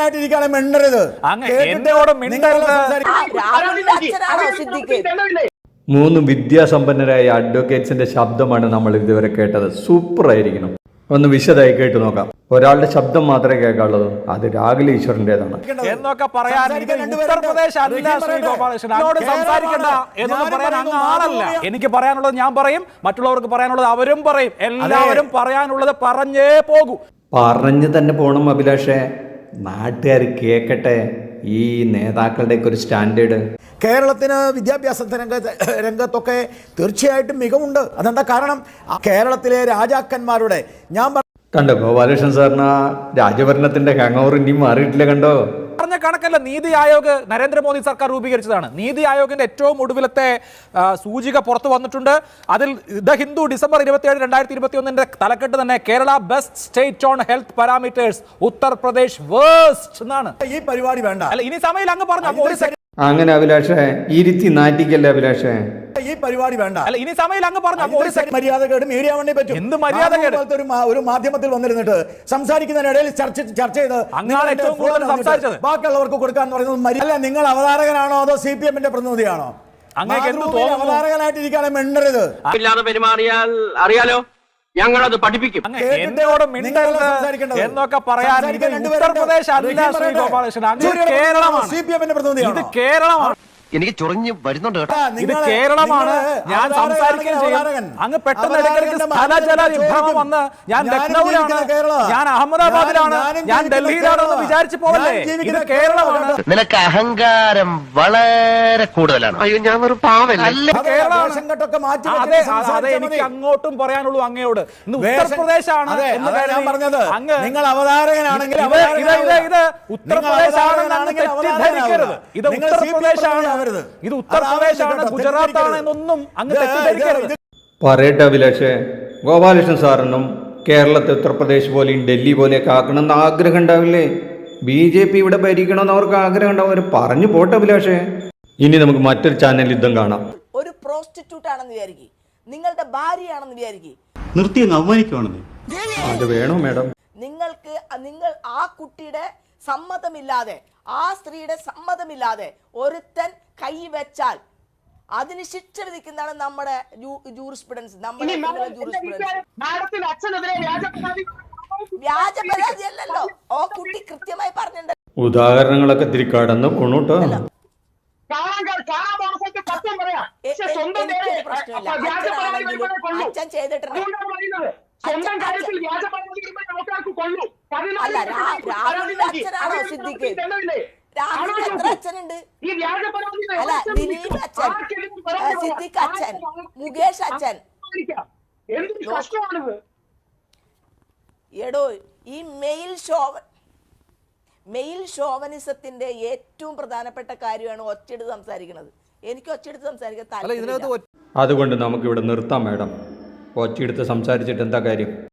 ആയിട്ടിരിക്കുകയാണ് മിണ്ടരുത്. മൂന്ന് വിദ്യാസമ്പന്നരായ അഡ്വക്കേറ്റ്സിന്റെ ശബ്ദമാണ് നമ്മൾ ഇതുവരെ കേട്ടത്. സൂപ്പർ ആയിരിക്കണം. ഒന്ന് വിശദമായി കേട്ട് നോക്കാം. ഒരാളുടെ ശബ്ദം മാത്രമേ കേൾക്കാനുള്ളൂ. അത് രാഹുൽ ഈശ്വറിന്റേതാണ്. എന്നൊക്കെ പറയാൻ ഉത്തർപ്രദേശ് അല്ല ശ്രീ. ഗോപാലകൃഷ്ണൻ. എന്നോട് സംസാരിക്കണ്ട എന്നൊന്നും പറയാൻ അങ്ങ് ആളല്ല. എനിക്ക് പറയാനുള്ളത് ഞാൻ പറയും. മറ്റുള്ളവർക്ക് പറയാനുള്ളത് അവരും പറയും. എല്ലാവരും പറയാനുള്ളത് പറഞ്ഞേ പോകൂ. പറഞ്ഞു തന്നെ പോണം അഭിലാഷേ. നാട്ടുകാർ കേൾക്കട്ടെ ഈ നേതാക്കളുടെയൊക്കെ ഒരു സ്റ്റാൻഡേർഡ്. കേരളത്തിന് വിദ്യാഭ്യാസ രംഗത്ത് രംഗത്തൊക്കെ തീർച്ചയായിട്ടും മികവുണ്ട്. അതെന്താ കാരണം? കേരളത്തിലെ രാജാക്കന്മാരുടെ ഞാൻ കണ്ടോ ഗോപാലകൃഷ്ണൻ സാറിന് രാജഭരണത്തിന്റെ ഹാങ് ഓവർ ഇനിയും മാറിയിട്ടില്ല കണ്ടോ? കണക്കല്ല നീതി ആയോഗ് നരേന്ദ്രമോദി സർക്കാർ രൂപീകരിച്ചതാണ്. നീതി ആയോഗിന്റെ ഏറ്റവും ഒടുവിലത്തെ സൂചിക പുറത്തു വന്നിട്ടുണ്ട്. അതിൽ ദ ഹിന്ദു ഡിസംബർ ഇരുപത്തിയേഴ് രണ്ടായിരത്തി ഇരുപത്തി ഒന്നിന്റെ തലക്കെട്ട് തന്നെ Kerala best state on health parameters Uttar Pradesh worst എന്നാണ്. ഈ പരിപാടി വേണ്ട. അല്ല ഇനി സമയം അങ്ങ് പറഞ്ഞു അങ്ങനെ അഭിലാഷേ ഇരുത്തി നാറ്റിക്കല്ലേ അഭിലാഷേ? ഈ പരിപാടി വേണ്ട. അല്ല ഇനി സമയം അങ്ങ് പറഞ്ഞു. മര്യാദകേടും മീഡിയ വേണ്ടി പറ്റും. എന്ത് മര്യാദകേട്? ആ ഒരു ഒരു മാധ്യമത്തിൽ വന്നിരുന്നിട്ട് സംസാരിക്കുന്നതിനിടയിൽ ചർച്ച ചർച്ച ചെയ്ത്. ബാക്കിയുള്ളവർക്ക് കൊടുക്കാൻ പറയുന്നത് മര്യാദ. നിങ്ങൾ അവതാരകനാണോ അതോ സി പി എമ്മിന്റെ പ്രതിനിധിയാണോ? മിണ്ടരുത്. പെരുമാറിയാൽ അറിയാലോ? ഞങ്ങളത് പഠിപ്പിക്കും. എന്നോട് മിണ്ടരുത് എന്നൊക്കെ പറയാൻ. ഉത്തർപ്രദേശ് അല്ല ശ്രീ ഗോപാലകൃഷ്ണൻ. അങ്ങ് കേരളമാണ്. സി പി എമ്മിന്റെ പ്രതിനിധി ഇത് കേരളമാണ്. എനിക്ക് ചൊറിഞ്ഞ് വരുന്നുണ്ട് കേട്ടോ. ഇത് കേരളമാണ്. ഞാൻ സംസാരിക്കുകയും ചെയ്യും. അങ്ങ് പെട്ടെന്ന് ഇടയ്ക്കിടയ്ക്ക് വന്ന് ഞാൻ ലക്നൌവിലാണ്. ഞാൻ അഹമ്മദാബാദിലാണ്. ഞാൻ ഡൽഹിയിലാണെന്ന് വിചാരിച്ചു പോകല്ലേ ഇത് കേരളമാണ്. നിനക്ക് അഹങ്കാരം വളരെ കൂടുതലാണ്. അയ്യോ ഞാൻ ഒരു പാവല്ലേ? മാറ്റി അതെ വെച്ചിട്ട് അതെ എനിക്ക് അങ്ങോട്ടും പറയാനുള്ളൂ അങ്ങയോട്. ഇന്ന് ഉത്തർപ്രദേശാണ് ഞാൻ പറഞ്ഞത്. അങ്ങ് നിങ്ങൾ അവതാരകനാണെങ്കിൽ ഇത് ഉത്തർപ്രദേശാണെന്ന് തെറ്റിദ്ധരിക്കരുത്. ഇത് ഉത്തർപ്രദേശാണ് ഇത് ഉത്തർപ്രദേശാണ് ഗുജറാത്താണ് എന്നൊന്നും അങ്ങ് തെറ്റിദ്ധരിക്കരുത്. പറയട്ടെ അഭിലാഷേ ഗോപാലകൃഷ്ണൻ സാറിനും കേരളത്തെ ഉത്തർപ്രദേശ് പോലെയും ഡൽഹി പോലെയൊക്കെ ആക്കണമെന്ന് ആഗ്രഹം ഉണ്ടാവില്ലേ? ബി ജെ പി ഇവിടെ ഭരിക്കണമെന്ന് അവർക്ക് ആഗ്രഹം ഉണ്ടാവും. അവർ പറഞ്ഞു പോട്ടെ അഭിലാഷേ. ഇനി നമുക്ക് മറ്റൊരു ചാനൽ യുദ്ധം കാണാം. ഒരു പ്രോസ്റ്റിറ്റ്യൂട്ട് ആണെന്ന് വിചാരിക്കും. നിങ്ങളുടെ ഭാര്യയാണെന്ന് വിചാരിക്കും. നിർത്തി അവമാനിക്കുവാണെന്നേ. അത് വേണോ മാഡം? നിങ്ങൾക്ക് നിങ്ങൾ ആ കുട്ടിയുടെ സമ്മതമില്ലാതെ ആ സ്ത്രീയുടെ സമ്മതമില്ലാതെ ഒരുത്തൻ കൈവച്ചാൽ അതിന് ശിക്ഷ വിധിക്കുന്നതാണ് നമ്മുടെ ജൂറിസ്പ്രുഡൻസ് നമ്മുടെ ജൂറിസ്പ്രുഡൻസ് മാഡത്തിന്റെ അച്ഛനെതിരെ വ്യാജ പരാതി അല്ലല്ലോ. ഓ കുട്ടി കൃത്യമായി പറഞ്ഞിട്ടുണ്ട്. ഉദാഹരണങ്ങളൊക്കെ തിരി കടന്നു പോണു കേട്ടോ കാണാൻ കാ- കാണാൻ പോകുന്ന സ്ഥലത്ത് സത്യം പറയാം. എ- പക്ഷെ എ- സ്വന്തം എനിക്കൊരു പ്രശ്നമില്ല. അപ്പൊ വ്യാജ പരാതി കൊള്ളൂ. അച്ഛൻ ചെയ്തിട്ടുണ്ട്. സ്വന്തം കാര്യത്തിൽ വ്യാജ പരാതി കൊള്ളൂ അല്ല, രാ- ലക്ഷത്തിൽ രാഹുലിന്റെ പരാതി അച്ഛനാണോ സിദ്ദിഖ്? തെളിവില്ലേ? എത്ര അച്ഛനുണ്ട്? ഈ വ്യാജ അല്ല ദിലീപ് അച്ഛൻ. സിദ്ദിഖ് അച്ഛൻ. മുകേഷ് എടോ ഈ മെയിൽ ഷോവ മെയിൽ ഷോവനിസത്തിന്റെ ഏറ്റവും പ്രധാനപ്പെട്ട കാര്യമാണ് ഒറ്റയെടുത്ത് സംസാരിക്കുന്നത്. എനിക്ക് ഒറ്റയെടുത്ത് സംസാരിക്കാൻ അതുകൊണ്ട് നമുക്ക് ഇവിടെ ഒറ്റ- അതുകൊണ്ട് നമുക്കിവിടെ നിർത്താം മാഡം. ഒച്ചയെടുത്ത് സംസാരിച്ചിട്ട് എന്താ കാര്യം?